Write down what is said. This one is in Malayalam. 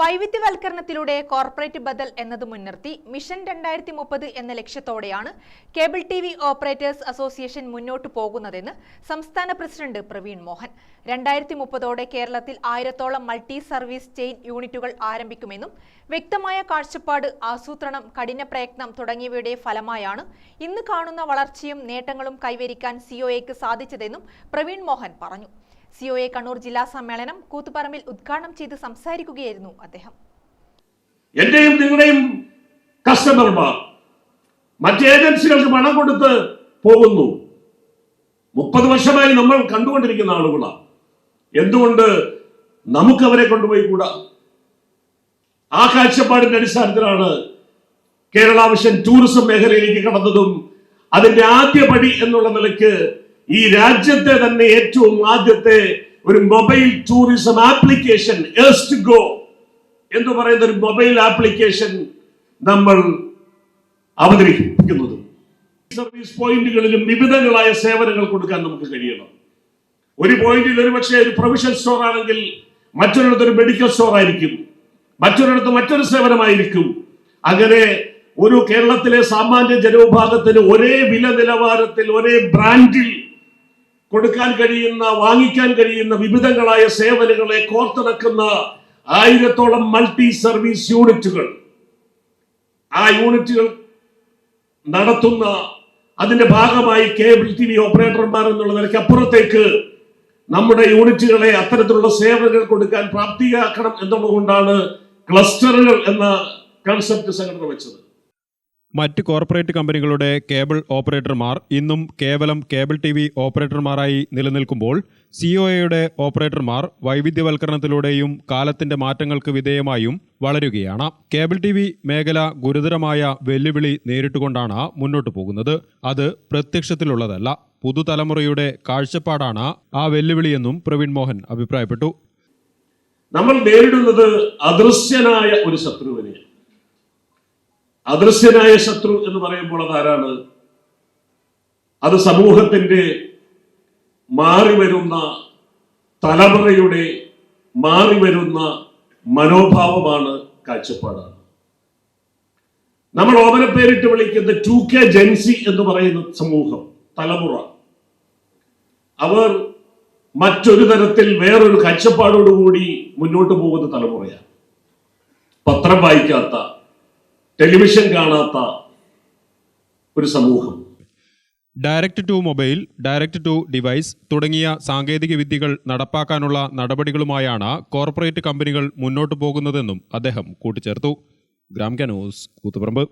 വൈവിധ്യവൽക്കരണത്തിലൂടെ കോർപ്പറേറ്റ് ബദൽ എന്നത് മുൻനിർത്തി മിഷൻ രണ്ടായിരത്തി മുപ്പത് എന്ന ലക്ഷ്യത്തോടെയാണ് cable T V operators association മുന്നോട്ടു പോകുന്നതെന്ന് സംസ്ഥാന പ്രസിഡന്റ് പ്രവീൺ മോഹൻ. രണ്ടായിരത്തി മുപ്പതോടെ കേരളത്തിൽ ആയിരത്തോളം മൾട്ടി സർവീസ് ചെയിൻ യൂണിറ്റുകൾ ആരംഭിക്കുമെന്നും വ്യക്തമായ കാഴ്ചപ്പാട് ആസൂത്രണം കഠിന പ്രയത്നം തുടങ്ങിയവയുടെ ഫലമായാണ് ഇന്ന് കാണുന്ന വളർച്ചയും നേട്ടങ്ങളും കൈവരിക്കാൻ സിഒഎക്ക് സാധിച്ചതെന്നും പ്രവീൺ മോഹൻ പറഞ്ഞു. സിഒഎ കണ്ണൂർ ജില്ലാ സമ്മേളനം കൂത്തുപറമ്പിൽ ഉദ്ഘാടനം ചെയ്ത് സംസാരിക്കുകയായിരുന്നു അദ്ദേഹം. എന്റെയും നിങ്ങളുടെയും കസ്റ്റമർമാർ മറ്റ് ഏജൻസികൾക്ക് പണം കൊടുത്ത് പോകുന്നു. മുപ്പത് വർഷമായി നമ്മൾ കണ്ടുകൊണ്ടിരിക്കുന്ന ആളുകളാണ്. എന്തുകൊണ്ട് നമുക്ക് അവരെ കൊണ്ടുപോയി കൂടാ? ആ കാഴ്ചപ്പാടിന്റെ അടിസ്ഥാനത്തിലാണ് കേരള മിഷൻ ടൂറിസം മേഖലയിലേക്ക് കടന്നതും അതിന്റെ ആദ്യ പടി എന്നുള്ള നിലയ്ക്ക് ഈ രാജ്യത്തെ തന്നെ ഏറ്റവും ആദ്യത്തെ ഒരു മൊബൈൽ ടൂറിസം ആപ്ലിക്കേഷൻ എസ്റ്റ് ഗോ എന്ന് പറയുന്ന ഒരു മൊബൈൽ ആപ്ലിക്കേഷൻ നമ്മൾ അവതരിപ്പിക്കുന്നത്. സർവീസ് പോയിന്റുകളിലും വിവിധങ്ങളായ സേവനങ്ങൾ കൊടുക്കാൻ നമുക്ക് കഴിയണം. ഒരു പോയിന്റിൽ ഒരു പക്ഷേ ഒരു പ്രൊവിഷൻ സ്റ്റോർ ആണെങ്കിൽ മറ്റൊരിടത്ത് ഒരു മെഡിക്കൽ സ്റ്റോർ ആയിരിക്കും മറ്റൊരിടത്ത് മറ്റൊരു സേവനമായിരിക്കും. അങ്ങനെ ഒരു കേരളത്തിലെ സാമാന്യ ജനവിഭാഗത്തിന് ഒരേ വില നിലവാരത്തിൽ ഒരേ ബ്രാൻഡിൽ കൊടുക്കാൻ കഴിയുന്ന വാങ്ങിക്കാൻ കഴിയുന്ന വിവിധങ്ങളായ സേവനങ്ങളെ കോർത്തിണക്കുന്ന ആയിരത്തോളം മൾട്ടി സർവീസ് യൂണിറ്റുകൾ ആ യൂണിറ്റുകൾ നടത്തുന്ന അതിന്റെ ഭാഗമായി കേബിൾ ടി വി ഓപ്പറേറ്റർമാർ എന്നുള്ള നിലയ്ക്ക് അപ്പുറത്തേക്ക് നമ്മുടെ യൂണിറ്റുകളെ അത്തരത്തിലുള്ള സേവനങ്ങൾ കൊടുക്കാൻ പ്രാപ്തിയാക്കണം എന്നുള്ളതുകൊണ്ടാണ് ക്ലസ്റ്ററുകൾ എന്ന കൺസെപ്റ്റ് സംഘടന വെച്ചത്. മറ്റ് കോർപ്പറേറ്റ് കമ്പനികളുടെ കേബിൾ ഓപ്പറേറ്റർമാർ ഇന്നും കേവലം കേബിൾ ടി വി ഓപ്പറേറ്റർമാരായി നിലനിൽക്കുമ്പോൾ സിഒഎയുടെ ഓപ്പറേറ്റർമാർ വൈവിധ്യവൽക്കരണത്തിലൂടെയും കാലത്തിന്റെ മാറ്റങ്ങൾക്ക് വിധേയമായും വളരുകയാണ്. കേബിൾ ടി വി മേഖല ഗുരുതരമായ വെല്ലുവിളി നേരിട്ടുകൊണ്ടാണ് മുന്നോട്ടു പോകുന്നത്. അത് പ്രത്യക്ഷത്തിലുള്ളതല്ല. പുതുതലമുറയുടെ കാഴ്ചപ്പാടാണ് ആ വെല്ലുവിളിയെന്നും പ്രവീൺ മോഹൻ അഭിപ്രായപ്പെട്ടു. നമ്മൾ നേരിടുന്നത് അദൃശ്യനായ ഒരു ശത്രുവിനെ അദൃശ്യനായ ശത്രു എന്ന് പറയുമ്പോൾ ആരാണ്? അത് സമൂഹത്തിന്റെ മാറി വരുന്ന തലമുറയുടെ മാറി വരുന്ന മനോഭാവമാണ് കാഴ്ചപ്പാടാണ്. നമ്മൾ ഓമന പേരിട്ട് വിളിക്കുന്ന ടു കെ ജെൻസി എന്ന് പറയുന്ന സമൂഹം തലമുറ. അവർ മറ്റൊരു തരത്തിൽ വേറൊരു കാഴ്ചപ്പാടോടുകൂടി മുന്നോട്ട് പോകുന്ന തലമുറയാണ്. പത്രം വായിക്കാത്ത ടെലിവിഷൻ കാണാത്ത ഒരു സമൂഹം. Direct to mobile direct to device തുടങ്ങിയ സാങ്കേതിക വിദ്യകൾ നടപ്പാക്കാനുള്ള നടപടികളുമായാണ് കോർപ്പറേറ്റ് കമ്പനികൾ മുന്നോട്ടു പോകുന്നതെന്നും അദ്ദേഹം കൂട്ടിച്ചേർത്തു. ഗ്രാം ന്യൂസ് കൂത്തുപറമ്പ്.